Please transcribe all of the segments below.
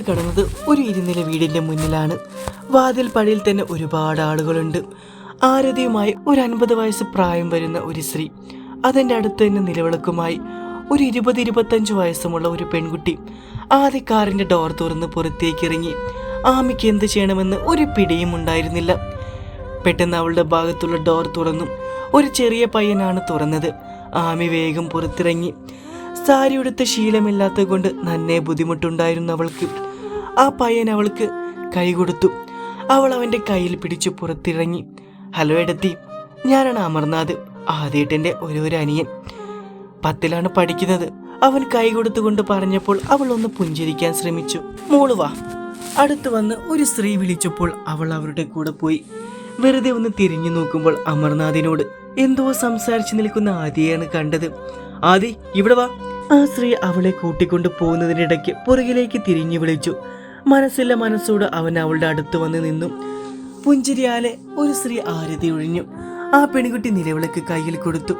കടന്നത് ഒരു ഇരുനില വീടിന്റെ മുന്നിലാണ്. വാതിൽ പടിയിൽ തന്നെ ഒരുപാട് ആളുകളുണ്ട്. ആരതിയുമായി ഒരു അൻപത് വയസ്സ് പ്രായം വരുന്ന ഒരു സ്ത്രീ. അതിന്റെ അടുത്ത് തന്നെ നിലവിളക്കുമായി ഒരു ഇരുപത് ഇരുപത്തഞ്ച് വയസ്സുമുള്ള ഒരു പെൺകുട്ടി. ആദ്യ കാറിന്റെ ഡോർ തുറന്ന് പുറത്തേക്ക് ഇറങ്ങി. ആമിക്ക് എന്ത് ചെയ്യണമെന്ന് ഒരു പിടിയും ഉണ്ടായിരുന്നില്ല. പെട്ടെന്ന് അവളുടെ ഭാഗത്തുള്ള ഡോർ തുറന്നു. ഒരു ചെറിയ പയ്യനാണ് തുറന്നത്. ആമി വേഗം പുറത്തിറങ്ങി. സാരി ഉടുത്ത ശീലമില്ലാത്തത് കൊണ്ട് നന്നേ ബുദ്ധിമുട്ടുണ്ടായിരുന്നു അവൾക്ക്. ആ പയ്യൻ അവൾക്ക് കൈ കൊടുത്തു. അവൾ അവന്റെ കയ്യിൽ പിടിച്ചു പുറത്തിറങ്ങി. ഹലോ എടത്തി ഞാനാണ് അമർനാഥ് ആദ്യേട്ടന്റെ ഒരു അനിയൻ. പത്തിലാണ് പഠിക്കുന്നത്. അവൻ കൈ കൊടുത്തുകൊണ്ട് പറഞ്ഞപ്പോൾ അവൾ ഒന്ന് പുഞ്ചിരിക്കാൻ ശ്രമിച്ചു. മോൾ വാ. അടുത്ത് വന്ന് ഒരു സ്ത്രീ വിളിച്ചപ്പോൾ അവൾ അവരുടെ കൂടെ പോയി. വെറുതെ ഒന്ന് തിരിഞ്ഞു നോക്കുമ്പോൾ അമർനാഥിനോട് എന്തോ സംസാരിച്ചു നിൽക്കുന്ന ആദിയാണ് കണ്ടത്. ആദി ഇവിടെ വാ. ആ സ്ത്രീ അവളെ കൂട്ടിക്കൊണ്ട് പോകുന്നതിനിടയ്ക്ക് പുറകിലേക്ക് തിരിഞ്ഞു വിളിച്ചു. മനസ്സില്ല മനസ്സോട് അവൻ അവളുടെ അടുത്ത് വന്ന് നിന്നു. പുഞ്ചിരിയാലെ ഒരു സ്ത്രീ ആരതി ഒഴിഞ്ഞു. ആ പെൺകുട്ടി നിലവിളക്ക് കയ്യിൽ കൊടുത്തു.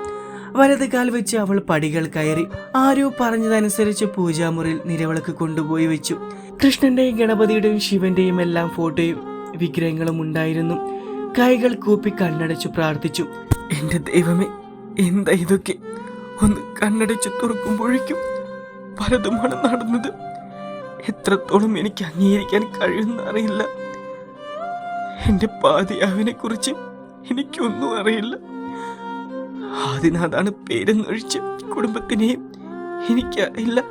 വലത് കാൽ വെച്ച് അവൾ പടികൾ കയറി ആരോ പറഞ്ഞതനുസരിച്ച് പൂജാമുറിയിൽ നിലവിളക്ക് കൊണ്ടുപോയി വെച്ചു. കൃഷ്ണന്റെയും ഗണപതിയുടെയും ശിവന്റെയും എല്ലാം ഫോട്ടോയും വിഗ്രഹങ്ങളും ഉണ്ടായിരുന്നു. കൈകൾ കൂപ്പി കണ്ണടച്ചു പ്രാർത്ഥിച്ചു. എന്റെ ദൈവമേ എന്താ ഇതൊക്കെ? ഒന്ന് കണ്ണടച്ചു തുറക്കുമ്പോഴേക്കും പലതുമാണ് നടന്നത്. എത്രത്തോളം എനിക്ക് അംഗീകരിക്കാൻ കഴിയുമെന്ന് അറിയില്ല. എന്റെ പാതിയാവിനെ കുറിച്ച് എനിക്കൊന്നും അറിയില്ല. ആദിനാഥാണ് പേരെന്നൊഴിച്ച് കുടുംബത്തിനെയും എനിക്കറിയില്ല.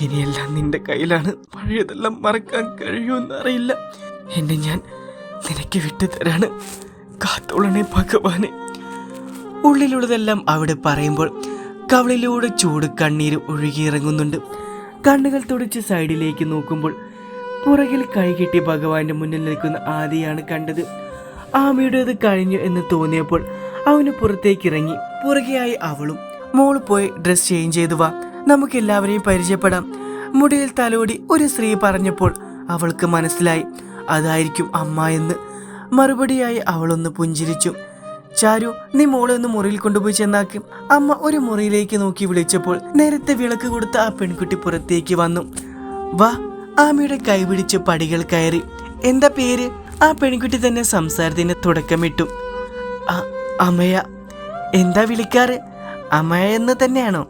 ഇനിയെല്ലാം നിന്റെ കയ്യിലാണ്. പഴയതെല്ലാം മറക്കാൻ കഴിയുമെന്ന് അറിയില്ല. എന്നെ ഞാൻ നിനക്ക് വിട്ടു തരാണ് കാത്തോളണേ ഭഗവാനെ. ഉള്ളിലുള്ളതെല്ലാം അവിടെ പറയുമ്പോൾ കവളിലൂടെ ചൂട് കണ്ണീര് ഒഴുകിയിറങ്ങുന്നുണ്ട്. കണ്ണുകൾ തുടച്ച് സൈഡിലേക്ക് നോക്കുമ്പോൾ പുറകിൽ കൈകെട്ടി ഭഗവാന്റെ മുന്നിൽ നിൽക്കുന്ന ആദിയാണ് കണ്ടത്. ആമയുടേത് കഴിഞ്ഞു എന്ന് തോന്നിയപ്പോൾ അവന് പുറത്തേക്ക് ഇറങ്ങി പുറകെയായി അവളും മോൾ പോയി ഡ്രസ് ചേഞ്ച് ചെയ്തു വാ. നമുക്ക് എല്ലാവരെയും പരിചയപ്പെടാം. മുടിയിൽ തലോടി ഒരു സ്ത്രീ പറഞ്ഞപ്പോൾ അവൾക്ക് മനസ്സിലായി. അതായിരിക്കും അമ്മ എന്ന്. മറുപടിയായി അവളൊന്ന് പുഞ്ചിരിച്ചു. ചാരു നീ മോളെ ഒന്ന് മുറിയിൽ കൊണ്ടുപോയി ചെന്നാക്കും. അമ്മ ഒരു മുറിയിലേക്ക് നോക്കി വിളിച്ചപ്പോൾ നേരത്തെ വിളക്ക് കൊടുത്ത ആ പെൺകുട്ടി പുറത്തേക്ക് വന്നു. വാ ആമയുടെ കൈപിടിച്ച് പടികൾ കയറി. എന്താ പേര്? ആ പെൺകുട്ടി തന്നെ സംസാരത്തിന് തുടക്കമിട്ടു. അമ്മയ എന്താ വിളിക്കാറ്? അമ്മയ എന്ന് തന്നെയാണോ?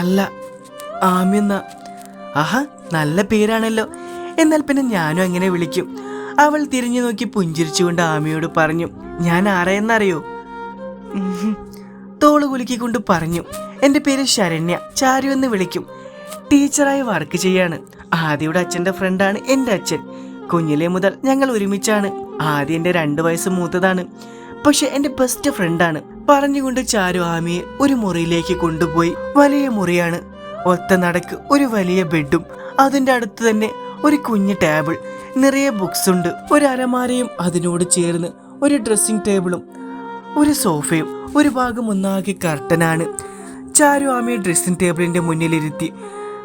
അല്ല ആമ്യന്ന ആഹാ നല്ല പേരാണല്ലോ. എന്നാൽ പിന്നെ ഞാനും അങ്ങനെ വിളിക്കും. അവൾ തിരിഞ്ഞു നോക്കി പുഞ്ചിരിച്ചുകൊണ്ട് ആമയോട് പറഞ്ഞു ഞാൻ ആരെയെന്നറിയോ. തോൾ കുലുക്കിക്കൊണ്ട് പറഞ്ഞു എന്റെ പേര് ശരണ്യ ചാരു എന്ന് വിളിക്കും. ടീച്ചറായി വർക്ക് ചെയ്യാണ്. ആദിയുടെ അച്ഛന്റെ ഫ്രണ്ടാണ് എന്റെ അച്ഛൻ. കുഞ്ഞിലെ മുതൽ ഞങ്ങൾ ഒരുമിച്ചാണ്. ആദ്യ എന്റെ രണ്ട് വയസ്സ് മൂത്തതാണ്. പക്ഷെ എന്റെ ബെസ്റ്റ് ഫ്രണ്ടാണ് പറഞ്ഞുകൊണ്ട് ചാരു ആമിയെ ഒരു മുറിയിലേക്ക് കൊണ്ടുപോയി. വലിയ മുറിയാണ്. ഒത്ത നടക്ക് ഒരു വലിയ ബെഡും. അതിന്റെ അടുത്ത് തന്നെ ഒരു കുഞ്ഞ് ടേബിൾ നിറയെ ബുക്സ് ഉണ്ട്. ഒരു അരമാരയും അതിനോട് ചേർന്ന് ഒരു ഡ്രസ്സിംഗ് ടേബിളും ഒരു സോഫയും ഒരു ഭാഗം ഒന്നാകെ കർട്ടനാണ് ചാരു ആമയെ ഡ്രസ്സിംഗ് ടേബിളിന്റെ മുന്നിലിരുത്തി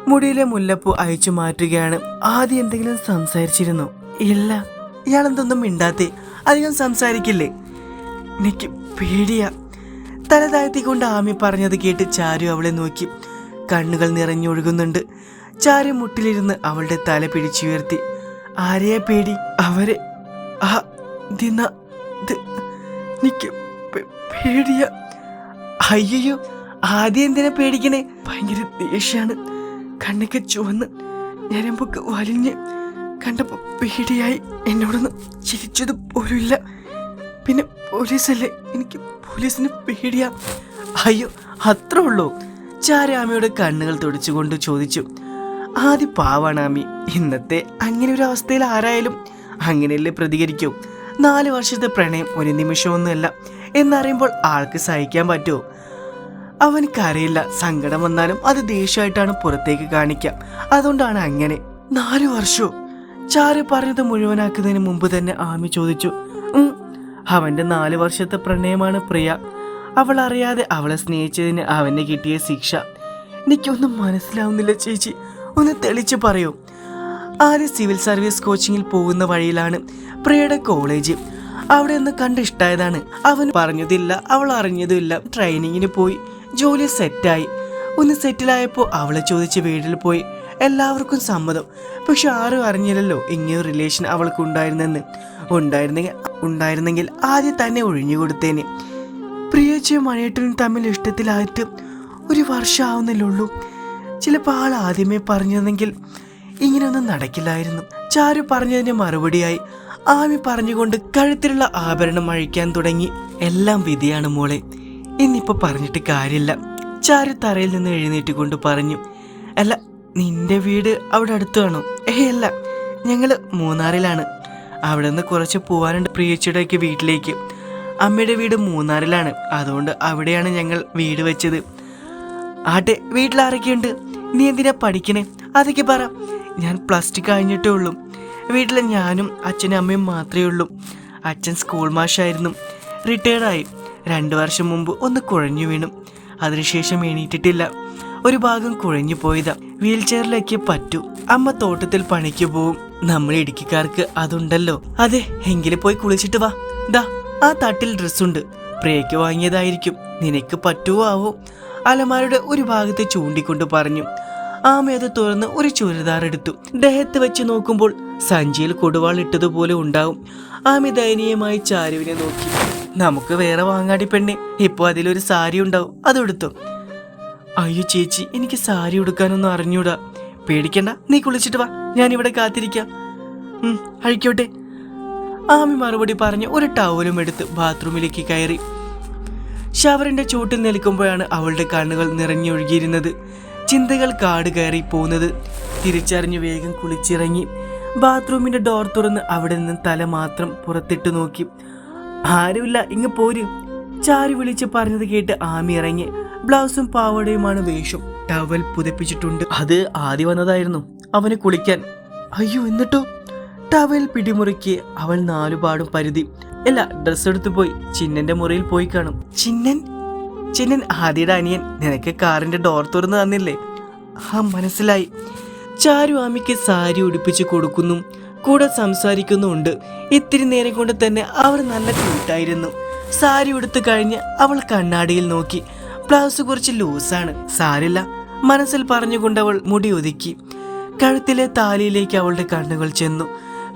മുടിയിലെ മുല്ലപ്പൂ അയച്ചു മാറ്റുകയാണ്. ആദ്യം എന്തെങ്കിലും സംസാരിച്ചിരുന്നു. ഇല്ല ഇയാളെന്തൊന്നും മിണ്ടാത്തേ അധികം സംസാരിക്കില്ലേ? എനിക്ക് പേടിയാ. തല താഴ്ത്തിക്കൊണ്ട് ആമി പറഞ്ഞത് കേട്ട് ചാരു അവളെ നോക്കി. കണ്ണുകൾ നിറഞ്ഞൊഴുകുന്നുണ്ട്. ചാരു മുട്ടിലിരുന്ന് അവളുടെ തല പിടിച്ചുയർത്തി. ആരെയാ പേടി? അവരെ. ആ ദിന നിക്ക് പേടിയാ. അയ്യോ ആദ്യം എന്തിനെ പേടിക്കണേ? ഭയങ്കര ദേഷ്യാണ്. കണ്ണൊക്കെ ചുവന്ന് ഞരമ്പൊക്കെ വലിഞ്ഞ് കണ്ടപ്പോ പേടിയായി. എന്നോടൊന്ന് ചിരിച്ചത് പോലുമില്ല. പിന്നെ പോലീസല്ലേ? എനിക്ക് പോലീസിന് പേടിയാ. അയ്യോ അത്ര ഉള്ളൂ. ചാരാമയുടെ കണ്ണുകൾ തുടച്ചുകൊണ്ട് ചോദിച്ചു. ആദ്യ പാവാണ് ആമി. ഇന്നത്തെ അങ്ങനെ ഒരു അവസ്ഥയിൽ ആരായാലും അങ്ങനെയല്ലേ പ്രതികരിക്കും. നാല് വർഷത്തെ പ്രണയം ഒരു നിമിഷമൊന്നുമല്ല. എന്നറിയുമ്പോൾ ആൾക്ക് സഹിക്കാൻ പറ്റുമോ? അവനക്കറിയില്ല. സങ്കടം വന്നാലും അത് ദേഷ്യമായിട്ടാണ് പുറത്തേക്ക് കാണിക്കാം അതുകൊണ്ടാണ് അങ്ങനെ. നാല് വർഷോ? ചാരു പറഞ്ഞത് മുഴുവനാക്കുന്നതിന് മുമ്പ് തന്നെ ആമി ചോദിച്ചു. അവന്റെ നാല് വർഷത്തെ പ്രണയമാണ് പ്രിയ. അവൾ അറിയാതെ അവളെ സ്നേഹിച്ചതിന് അവന് കിട്ടിയ ശിക്ഷ. എനിക്കൊന്നും മനസ്സിലാവുന്നില്ല ചേച്ചി. ഒന്ന് തെളിച്ച് പറയൂ. ആദ്യം സിവിൽ സർവീസ് കോച്ചിങ്ങിൽ പോകുന്ന വഴിയിലാണ് പ്രിയയുടെ കോളേജ്? അവിടെ ഒന്ന് കണ്ട് ഇഷ്ടമായതാണ് അവൻ പറഞ്ഞതില്ല അവൾ അറിഞ്ഞതുമില്ല. ട്രെയിനിങ്ങിന് പോയി. ജോലി സെറ്റായി. ഒന്ന് സെറ്റിലായപ്പോൾ അവളെ ചോദിച്ച് വീട്ടിൽ പോയി. എല്ലാവർക്കും സമ്മതം. പക്ഷെ ആരും അറിഞ്ഞില്ലല്ലോ ഇങ്ങനെ റിലേഷൻ അവൾക്ക് ഉണ്ടായിരുന്നെന്ന്. ഉണ്ടായിരുന്നെങ്കിൽ ഉണ്ടായിരുന്നെങ്കിൽ ആദ്യം തന്നെ ഒഴിഞ്ഞു കൊടുത്തേനെ. പ്രിയച്ചയും മണിയേട്ടനും തമ്മിൽ ഇഷ്ടത്തിലായിട്ട് ഒരു വർഷം ആവുന്നില്ലുള്ളൂ ചിലപ്പോൾ ആൾ ആദ്യമേ പറഞ്ഞിരുന്നെങ്കിൽ ഇങ്ങനെയൊന്നും നടക്കില്ലായിരുന്നു. ചാരു പറഞ്ഞതിന് മറുപടിയായി ആമി പറഞ്ഞുകൊണ്ട് കഴുത്തിലുള്ള ആഭരണം അഴിക്കാൻ തുടങ്ങി. എല്ലാം വിധിയാണ് മോളെ. ഇന്നിപ്പോൾ പറഞ്ഞിട്ട് കാര്യമില്ല. ചാരു തറയിൽ നിന്ന് എഴുന്നേറ്റ് കൊണ്ട് പറഞ്ഞു അല്ല നിന്റെ വീട് അവിടെ അടുത്താണോ? ഏ അല്ല ഞങ്ങൾ മൂന്നാറിലാണ്. അവിടെ നിന്ന് കുറച്ച് പോവാനുണ്ട് പ്രിയച്ചയുടെയൊക്കെ വീട്ടിലേക്ക്. അമ്മയുടെ വീട് മൂന്നാറിലാണ്. അതുകൊണ്ട് അവിടെയാണ് ഞങ്ങൾ വീട് വെച്ചത്. ആട്ടെ വീട്ടിൽ ആരൊക്കെയുണ്ട് നീ എന്തിനാ പഠിക്കണേ? അതൊക്കെ പറ. ഞാൻ പ്ലസ് ടു കഴിഞ്ഞിട്ടേ ഉള്ളൂ. വീട്ടിൽ ഞാനും അച്ഛനും അമ്മയും മാത്രമേ ഉള്ളൂ. അച്ഛൻ സ്കൂൾ മാഷായിരുന്നു. റിട്ടയർഡായി. രണ്ടു വർഷം മുമ്പ് ഒന്ന് കുഴഞ്ഞു വീണു. അതിനുശേഷം എണീറ്റിട്ടില്ല. ഒരു ഭാഗം കുഴഞ്ഞു പോയതാ. വീൽ ചെയറിലേക്ക് പറ്റൂ. അമ്മ തോട്ടത്തിൽ പണിക്ക് പോവും. നമ്മൾ ഇടുക്കിക്കാർക്ക് അതുണ്ടല്ലോ. അതെ എങ്കിലും പോയി കുളിച്ചിട്ട് വാ. ദാ ആ തട്ടിൽ ഡ്രസ്സുണ്ട്. പ്രേക്ക് വാങ്ങിയതായിരിക്കും. നിനക്ക് പറ്റുവോ ആവോ? അലമാരുടെ ഒരു ഭാഗത്ത് ചൂണ്ടിക്കൊണ്ട് പറഞ്ഞു. ആമ അത് തുറന്ന് ഒരു ചുരിദാർ എടുത്തു. ദേഹത്ത് വെച്ച് നോക്കുമ്പോൾ സഞ്ചിയിൽ കൊടുവാൾ ഇട്ടതുപോലെ ഉണ്ടാവും. ആമി ദയനീയമായി ചാരുവിനെ നോക്കി. നമുക്ക് വേറെ വാങ്ങാടി പെണ്ണെ ഇപ്പൊ അതിലൊരു സാരി ഉണ്ടാവും. അതെടുത്തു. അയ്യോ ചേച്ചി എനിക്ക് സാരി ഉടുക്കാനൊന്നും അറിഞ്ഞൂടാ. പേടിക്കണ്ട നീ കുളിച്ചിട്ട് വാ. ഞാൻ ഇവിടെ കാത്തിരിക്കാം അഴിക്കോട്ടെ. ആമി മറുപടി പറഞ്ഞ് ഒരു ടവലും എടുത്ത് ബാത്റൂമിലേക്ക് കയറി. ഷവറിന്റെ ചൂട്ടിൽ നിൽക്കുമ്പോഴാണ് അവളുടെ കണ്ണുകൾ നിറഞ്ഞൊഴുകിയിരുന്നത്. ചിന്തകൾ കാട് കയറി പോകുന്നത് തിരിച്ചറിഞ്ഞു വേഗം കുളിച്ചിറങ്ങി. ബാത്റൂമിന്റെ ഡോർ തുറന്ന് അവിടെ നിന്ന് തല മാത്രം പുറത്തിട്ട് നോക്കി. ആരുമില്ല ഇങ്ങ് പോര് ചാരി വിളിച്ച് പറഞ്ഞത് കേട്ട് ആമി ഇറങ്ങി. ബ്ലൗസും പാവടയുമാണ് വേഷം. ടവൽ പുതപ്പിച്ചിട്ടുണ്ട്. അത് ആദ്യം വന്നതായിരുന്നു അവന് കുളിക്കാൻ. അയ്യോ എന്നിട്ടോ? ടവൽ പിടിമുറുക്കി അവൾ നാലുപാടും പരുതി. അല്ല ഡ്രസ്സ് എടുത്തു പോയി. ചിന്നന്റെ മുറിയിൽ പോയി കാണും. ചിന്നൻ? ചിന്നൻ ആദിയുടെ അനിയൻ നിനക്ക് കാറിന്റെ ഡോർ തുറന്നു തന്നില്ലേ? ആ മനസ്സിലായി. ചാരു ആമിക്ക് സാരി ഉടുപ്പിച്ച് കൊടുക്കുന്നു. കൂടെ സംസാരിക്കുന്നുമുണ്ട്. ഇത്തിരി നേരം കൊണ്ട് തന്നെ അവർ നല്ല കൂട്ടായിരുന്നു സാരി ഉടുത്തു കഴിഞ്ഞ് അവൾ കണ്ണാടിയിൽ നോക്കി. ബ്ലൗസ് കുറച്ച് ലൂസാണ് സാരില്ല. മനസ്സിൽ പറഞ്ഞുകൊണ്ട് അവൾ മുടി ഒതുക്കി. കഴുത്തിലെ താലിയിലേക്ക് അവളുടെ കണ്ണുകൾ ചെന്നു.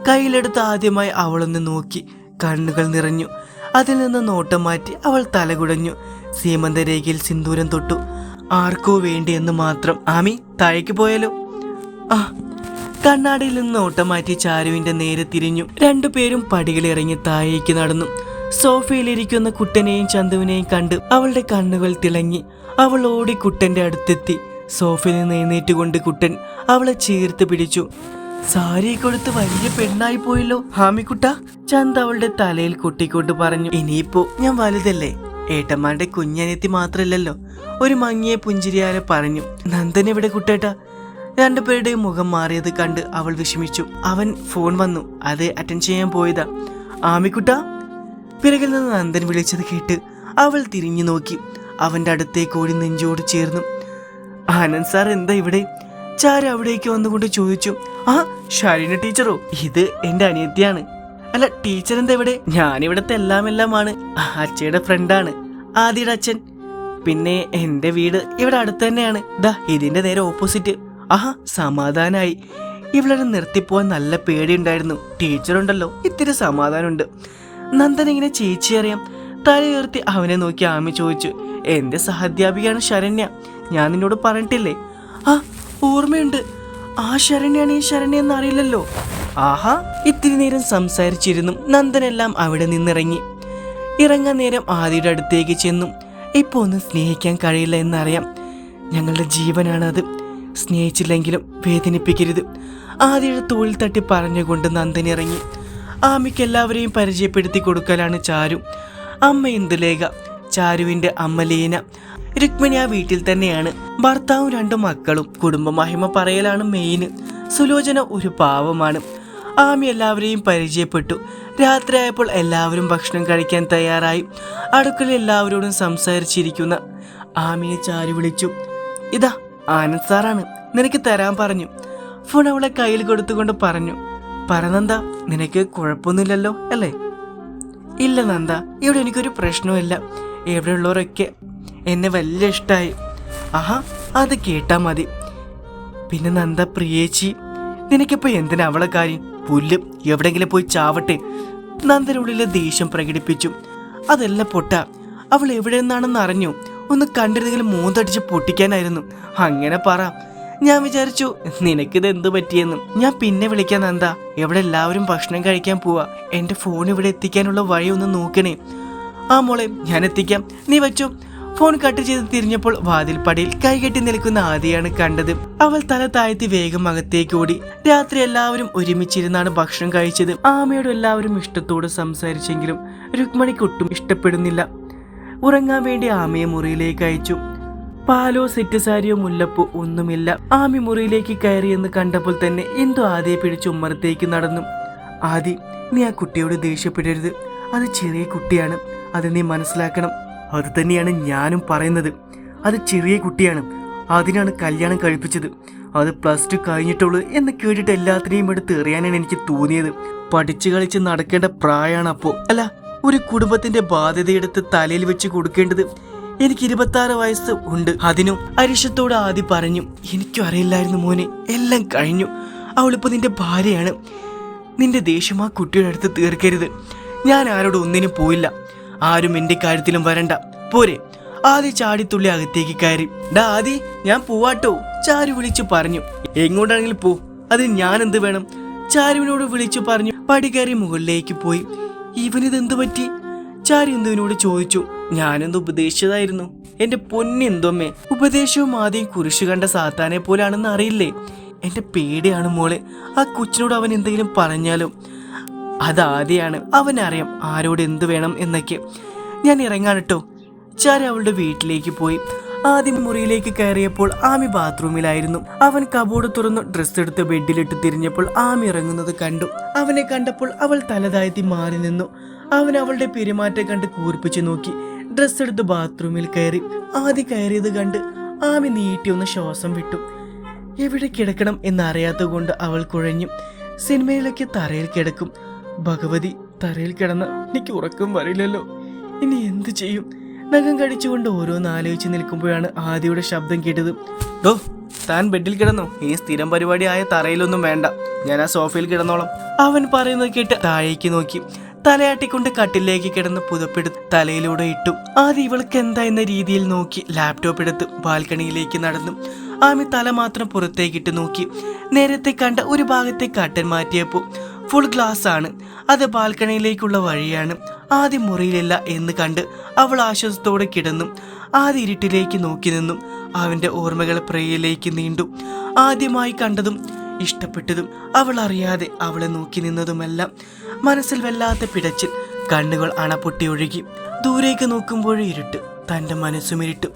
കയ്യിലെടുത്ത് ആദ്യമായി അവളൊന്ന് നോക്കി. കണ്ണുകൾ നിറഞ്ഞു. അതിൽ നിന്ന് നോട്ടം മാറ്റി അവൾ തലകുടഞ്ഞു. സീമന്തരേഖയിൽ സിന്ദൂരം തൊട്ടു. ആർക്കോ വേണ്ടിയെന്ന് മാത്രം. ആമി താഴേക്ക് പോയാലോ? ആ കണ്ണാടിയിൽ നിന്ന് ഓട്ടം മാറ്റി ചാരുവിന്റെ നേരെ തിരിഞ്ഞു. രണ്ടുപേരും പടികളിറങ്ങി താഴേക്ക് നടന്നു. സോഫയിലിരിക്കുന്ന കുട്ടനെയും ചന്തുവിനെയും കണ്ട് അവളുടെ കണ്ണുകൾ തിളങ്ങി. അവൾ ഓടി കുട്ടന്റെ അടുത്തെത്തി. സോഫയിൽ നിന്ന് എഴുന്നേറ്റുകൊണ്ട് കുട്ടൻ അവളെ ചേർത്ത് പിടിച്ചു. സാരി കൊടുത്ത് വലിയ പെണ്ണായി പോയല്ലോ ഹാമിക്കുട്ട ചന്ത അവളുടെ തലയിൽ കൊട്ടിക്കൊണ്ട് പറഞ്ഞു. ഇനിയിപ്പോ ഞാൻ വലുതല്ലേ? ഏട്ടന്മാരുടെ കുഞ്ഞനിയത്തി മാത്രല്ലല്ലോ. ഒരു മങ്ങിയെ പുഞ്ചിരിയാലെ പറഞ്ഞു നന്ദൻ എവിടെ കുട്ടേട്ട? രണ്ടുപേരുടെയും മുഖം മാറിയത് കണ്ട് അവൾ വിഷമിച്ചു. അവൻ ഫോൺ വന്നു അത് അറ്റൻഡ് ചെയ്യാൻ പോയതാ. ആമിക്കുട്ട? പിറകിൽ നിന്ന് നന്ദൻ വിളിച്ചത് കേട്ട് അവൾ തിരിഞ്ഞു നോക്കി. അവന്റെ അടുത്തേക്ക് ഓടി നെഞ്ചോട് ചേർന്നു. ആനന്ദ് സാർ എന്താ ഇവിടെ? ചാര അവിടേക്ക് വന്നുകൊണ്ട് ചോദിച്ചു. ആ ഷാരിന ടീച്ചറോ? ഇത് എന്റെ അനിയത്തിയാണ്. അല്ല ടീച്ചർ എന്താ ഇവിടെ ഞാനിവിടത്തെ എല്ലാം എല്ലാമാണ് അച്ഛയുടെ ഫ്രണ്ടാണ് ആദിയുടെ അച്ഛൻ. പിന്നെ എന്റെ വീട് ഇവിടെ അടുത്ത് തന്നെയാണ്. ദാ ഇതിന്റെ നേരെ ഓപ്പോസിറ്റ്. ആഹാ സമാധാനായി. ഇവളെ നിർത്തിപ്പോവാൻ നല്ല പേടിയുണ്ടായിരുന്നു. ടീച്ചറുണ്ടല്ലോ ഇത്തിരി സമാധാനമുണ്ട്. നന്ദൻ ഇങ്ങനെ ചേച്ചി അറിയാം. തലയുയർത്തി അവനെ നോക്കി ആമി ചോദിച്ചു എന്റെ സഹാധ്യാപികയാണ് ശരണ്യ. ഞാൻ നിന്നോട് പറഞ്ഞിട്ടില്ലേ? ആ ഓർമ്മയുണ്ട്. ആ ശരണ്യാണ് ഈ ശരണ്യ എന്ന് അറിയില്ലല്ലോ ആഹാ ഇത്തിരി നേരം സംസാരിച്ചിരുന്നു. നന്ദനെല്ലാം അവിടെ നിന്നിറങ്ങി. ഇറങ്ങാൻ നേരം ആദിയുടെ അടുത്തേക്ക് ചെന്നു. ഇപ്പൊ ഒന്നും സ്നേഹിക്കാൻ കഴിയില്ല എന്നറിയാം. ഞങ്ങളുടെ ജീവനാണ് അത് സ്നേഹിച്ചില്ലെങ്കിലും വേദനിപ്പിക്കരുത്. ആദിയുടെ തോളിൽ തട്ടി പറഞ്ഞുകൊണ്ട് നന്ദൻ ഇറങ്ങി. ആമയ്ക്ക് എല്ലാവരെയും പരിചയപ്പെടുത്തി കൊടുക്കലാണ് ചാരു. അമ്മ ഇന്ദുലേഖ ചാരുവിന്റെ അമ്മ ലീന. രുക്മിണി ആ വീട്ടിൽ തന്നെയാണ്. ഭർത്താവും രണ്ടു മക്കളും കുടുംബ മഹിമ പറയലാണ് മെയിന് സുലോചന ഒരു പാവമാണ്. ആമി എല്ലാവരെയും പരിചയപ്പെട്ടു. രാത്രിയായപ്പോൾ എല്ലാവരും ഭക്ഷണം കഴിക്കാൻ തയ്യാറായി. അടുക്കള എല്ലാവരോടും സംസാരിച്ചിരിക്കുന്ന ആമിയെ ചാരി വിളിച്ചു. ഇതാ ആനന്ദ് സാറാണ്. നിനക്ക് തരാൻ പറഞ്ഞു. ഫോൺ അവളെ കയ്യിൽ കൊടുത്തുകൊണ്ട് പറഞ്ഞു. പറനന്ദ നിനക്ക് കുഴപ്പമൊന്നുമില്ലല്ലോ അല്ലേ? ഇല്ല നന്ദ ഇവിടെ എനിക്കൊരു പ്രശ്നവുമില്ല. എവിടെയുള്ളവരൊക്കെ എന്നെ വലിയ ഇഷ്ടമായി ആഹാ അത് കേട്ടാ മതി. പിന്നെ നന്ദ പ്രിയേച്ചി നിനക്കിപ്പോ എന്തിനാ അവളെ കാര്യം? പുല്ല് എവിടെങ്കിലും പോയി ചാവട്ടെ. നന്ദനുള്ളിലെ ദേഷ്യം പ്രകടിപ്പിച്ചു. അതല്ല പൊട്ട. അവൾ എവിടെ നിന്നാണെന്ന് അറിഞ്ഞു. ഒന്ന് കണ്ടിരുന്നെങ്കിൽ മൂന്നടിച്ച് പൊട്ടിക്കാനായിരുന്നു. അങ്ങനെ പറ. ഞാൻ വിചാരിച്ചു നിനക്കിത് എന്തു പറ്റിയെന്ന്? ഞാൻ പിന്നെ വിളിക്കാൻ എന്താ എവിടെ എല്ലാവരും ഭക്ഷണം കഴിക്കാൻ പോവാ. എന്റെ ഫോൺ ഇവിടെ എത്തിക്കാനുള്ള വഴി ഒന്ന് നോക്കണേ. ആ മോളെ ഞാൻ എത്തിക്കാം. നീ വെച്ചോ. ഫോൺ കട്ട് ചെയ്ത് തിരിഞ്ഞപ്പോൾ വാതിൽപ്പടിയിൽ കൈകെട്ടി നിൽക്കുന്ന ആദിയാണ് കണ്ടത്. അവൾ തല താഴ്ത്തി വേഗം അകത്തേക്ക് ഓടി. രാത്രി എല്ലാവരും ഒരുമിച്ചിരുന്നാണ് ഭക്ഷണം കഴിച്ചത്. ആമയോട് എല്ലാവരും ഇഷ്ടത്തോടെ സംസാരിച്ചെങ്കിലും രുക്മണിക്ക് ഒട്ടും ഇഷ്ടപ്പെടുന്നില്ല. ഉറങ്ങാൻ വേണ്ടി ആമയെ മുറിയിലേക്ക് അയച്ചു. പാലോ സെറ്റ് സാരിയോ മുല്ലപ്പൂ ഒന്നുമില്ല. ആമി മുറിയിലേക്ക് കയറിയെന്ന് കണ്ടപ്പോൾ തന്നെ എന്തോ ആദിയെ പിടിച്ച് ഉമ്മറത്തേക്ക് നടന്നു. ആദി നീ ആ കുട്ടിയോട് ദേഷ്യപ്പെടരുത്. അത് ചെറിയ കുട്ടിയാണ്. അത് നീ മനസ്സിലാക്കണം. അത് തന്നെയാണ് ഞാനും പറയുന്നത്. അത് ചെറിയ കുട്ടിയാണ്. അതിനാണ് കല്യാണം കഴിപ്പിച്ചത്. അത് പ്ലസ് ടു കഴിഞ്ഞിട്ടുള്ളൂ എന്ന് കേട്ടിട്ട് എല്ലാത്തിനെയും എടുത്ത് എറിയാനാണ് എനിക്ക് തോന്നിയത്. പഠിച്ചു കളിച്ച് നടക്കേണ്ട പ്രായമാണ് അപ്പോൾ അല്ല ഒരു കുടുംബത്തിന്റെ ബാധ്യതയെടുത്ത് തലയിൽ വെച്ച് കൊടുക്കേണ്ടത് എനിക്ക് ഇരുപത്തി വയസ്സ് ഉണ്ട്. അതിനു അരിഷത്തോട് ആദ്യം പറഞ്ഞു എനിക്കും അറിയില്ലായിരുന്നു മോനെ എല്ലാം കഴിഞ്ഞു. അവളിപ്പോ നിന്റെ ഭാര്യയാണ്. നിന്റെ ദേഷ്യം ആ കുട്ടിയുടെ അടുത്ത് തീർക്കരുത്. ഞാൻ ആരോടും ഒന്നിനും പോയില്ല. ആരും എന്റെ കാര്യത്തിലും വരണ്ട. പോരെ. ആദി ചാടിത്തുള്ളി അകത്തേക്ക് കയറി. ഡാ ആദി ഞാൻ പോവാട്ടോ. ചാരു വിളിച്ചു പറഞ്ഞു. എങ്ങോട്ടാണെങ്കിലും പോ. അത് ഞാൻ എന്ത് വേണം? ചാരുവിനോട് വിളിച്ചു പറഞ്ഞു. പടി കയറി മുകളിലേക്ക് പോയി. ഇവനിത് എന്ത് പറ്റി? ചാരു എന്തുവിനോട് ചോദിച്ചു. ഞാനെന്ത് ഉപദേശിച്ചതായിരുന്നു? എന്റെ പൊന്നെന്തോമ്മേ. ഉപദേശവും ആദ്യം കുരിശു കണ്ട സാത്താനെ പോലാണെന്ന് അറിയില്ലേ? എന്റെ പേടിയാണ് മോളെ. ആ കൊച്ചിനോട് അവൻ എന്തെങ്കിലും പറഞ്ഞാലോ? അതാദ്യാണ് അവനറിയാം ആരോട് എന്ത് വേണം എന്നൊക്കെ. ഞാൻ ഇറങ്ങാൻ കേട്ടോ ചാര അവളുടെ വീട്ടിലേക്ക് പോയി. ആദ്യം മുറിയിലേക്ക് കയറിയപ്പോൾ ആമി ബാത്റൂമിലായിരുന്നു. അവൻ കബോർഡ് തുറന്നു ഡ്രസ് എടുത്ത് ബെഡിലിട്ട് തിരിഞ്ഞപ്പോൾ ആമി ഇറങ്ങുന്നത് കണ്ടു. അവനെ കണ്ടപ്പോൾ അവൾ തലതാഴ്ത്തി മാറി നിന്നു. അവൻ അവളുടെ പെരുമാറ്റം കണ്ട് കൂർപ്പിച്ചു നോക്കി. ഡ്രസ് എടുത്ത് ബാത്റൂമിൽ കയറി. ആദ്യം കയറിയത് കണ്ട് ആമി നീട്ടി ഒന്ന് ശ്വാസം വിട്ടു. എവിടെ കിടക്കണം എന്നറിയാത്തത് കൊണ്ട് അവൾ കുഴഞ്ഞു. സിനിമയിലൊക്കെ തറയിൽ കിടക്കും. ഭഗവതി തറയിൽ കിടന്ന് എനിക്ക് ഉറക്കം വരില്ലല്ലോ. ഇനി എന്ത് ചെയ്യും? നഖം കടിച്ചുകൊണ്ട് ഓരോന്ന് ആലോചിച്ച് നിൽക്കുമ്പോഴാണ് ആദിയുടെ ശബ്ദം കേട്ടത്. ഡോ താൻ ബെഡിൽ കിടന്നു? ഈ സ്ഥിരം പരിപാടിയായ തറയിലൊന്നും വേണ്ട. ഞാൻ ആ സോഫയിൽ കിടന്നോളാം. അവൻ പറയുന്നത് കേട്ട് താഴേക്ക് നോക്കി. തലയാട്ടിക്കൊണ്ട് കട്ടിലേക്ക് കിടന്ന് പുതപ്പെടുത്ത് തലയിലൂടെ ഇട്ടു. ആദ്യം ഇവൾക്ക് എന്താ എന്ന രീതിയിൽ നോക്കി ലാപ്ടോപ്പ് എടുത്ത് ബാൽക്കണിയിലേക്ക് നടന്നു. ആമി തല മാത്രം പുറത്തേക്കിട്ട് നോക്കി. നേരത്തെ കണ്ട ഒരു ഭാഗത്തെ കട്ടൻ മാറ്റിയപ്പോൾ ഫുൾ ഗ്ലാസ് ആണ്. അത് ബാൽക്കണിയിലേക്കുള്ള വഴിയാണ്. ആദ്യം മുറിയിലില്ല എന്ന് കണ്ട് അവൾ ആശ്വാസത്തോടെ കിടന്നു. ആദ്യ ഇരുട്ടിലേക്ക് നോക്കി നിന്നു. അവന്റെ ഓർമ്മകൾ പ്രിയയിലേക്ക് നീണ്ടു. ആദ്യമായി കണ്ടതും ഇഷ്ടപ്പെട്ടതും അവൾ അറിയാതെ അവളെ നോക്കി നിന്നതുമെല്ലാം. മനസ്സിൽ വല്ലാത്ത പിടച്ചിൽ. കണ്ണുകൾ അണപൊട്ടി ഒഴുകി. ദൂരേക്ക് നോക്കുമ്പോഴും ഇരുട്ട്. തന്റെ മനസ്സും ഇരുട്ടും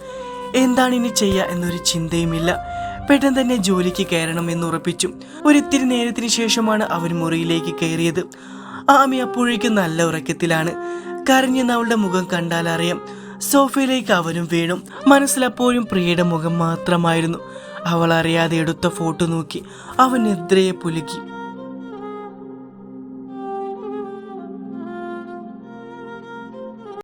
എന്താണ് ഇനി ചെയ്യുക എന്നൊരു ചിന്തയുമില്ല. പെട്ടെന്ന് തന്നെ ജോലിക്ക് കയറണം എന്ന് ഉറപ്പിച്ചു. ഒരിത്തിരി നേരത്തിന് ശേഷമാണ് അവൻ മുറിയിലേക്ക് കയറിയത്. ആമി അപ്പോഴേക്കും നല്ല ഉറക്കത്തിലാണ്. കരഞ്ഞെന്ന് അവളുടെ മുഖം കണ്ടാൽ അറിയാം സോഫയിലേക്ക് അവനും വീണു. മനസ്സിലപ്പോഴും പ്രിയയുടെ മുഖം മാത്രമായിരുന്നു. അവൾ അറിയാതെ എടുത്ത ഫോട്ടോ നോക്കി അവൻ നിദ്രയെ പുലുക്കി.